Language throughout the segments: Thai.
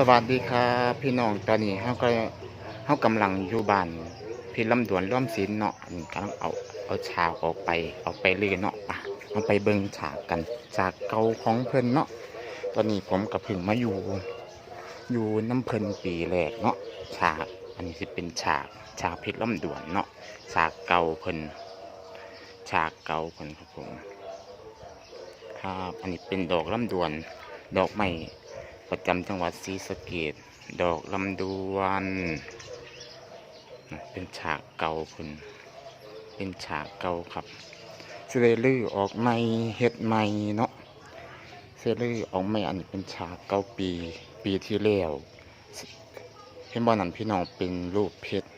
สวัสดีครับพี่น้องตอนนี้เขาก็เขากำลังอยู่บ้านพี่ลำดวนร่วมศิลเนาะกำลังเอาเอาฉากออกไปออกไปเลยเนาะอะเอาไปเบิ่งฉากกันฉากเก่าของเพิ่นเนาะตอนนี้ผมกับพึ่งมาอยู่ อยู่น้ำเพิ่นปีแรกเนาะฉากอันนี้สิเป็นฉากฉากพี่ลำดวนเนาะฉากเก่าเพิ่นฉากเก่าเพิ่นครับผมครับอันนี้เป็นดอกลำดวน ดอกไม้ ประจำจังหวัดศรีสะเกดดอกลำดวนเป็นฉากเก่าพุ่นเป็นฉากเก่าครับเซเลลือออกใหม่เฮ็ดใหม่เนาะเซเลลือออกใหม่อันเป็นฉากเก่าปีปีที่แล้วเห็นบ่นั่นพี่น้องเป็นรูปเพชร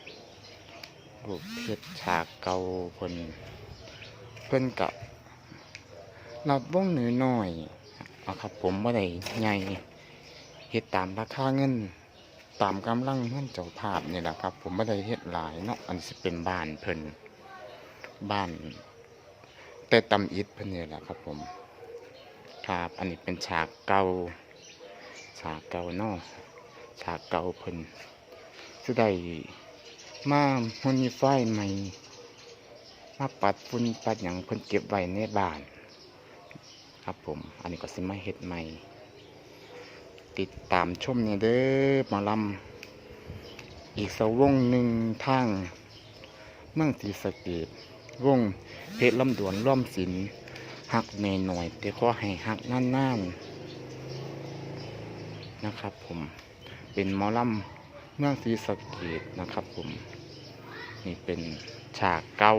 รูปเพชรฉากเก่าเพิ่นเพิ่นกับรับวงหนือหน่อยๆเอาครับผมว่าได้ใหญ่ เฮ็ดตามราคาเงิน ตามกำลังเงินเจ้าภาพนี่แหละครับ ผมไม่ได้เฮ็ดหลายเนาะอันสิเป็นบ้านเพิ่นบ้าน แต่ตำอิฐเพิ่นนี่แหละครับผมครับอันนี้เป็นฉากเก่าฉากเก่าเนาะฉากเก่าเพิ่นสิได้มาโมนิฟายใหม่มาปัดฝุ่นปัดหยังเพิ่นเก็บไว้ในบ้าน ครับผม อันนี้ก็สิมาเฮ็ดใหม่ ติดตามชมเนี่ยเด้อหมาลำอีกสกวงหนึ่งทางเมืองศรีสะเกดวงเพชรลำดวนร่วมศิลหักเมหน่อยแต่ขอให้หักน่านๆนะครับผมเป็นหมอลำเมืองศรีสะเกดนะครับผม นี่เป็นฉากเก่า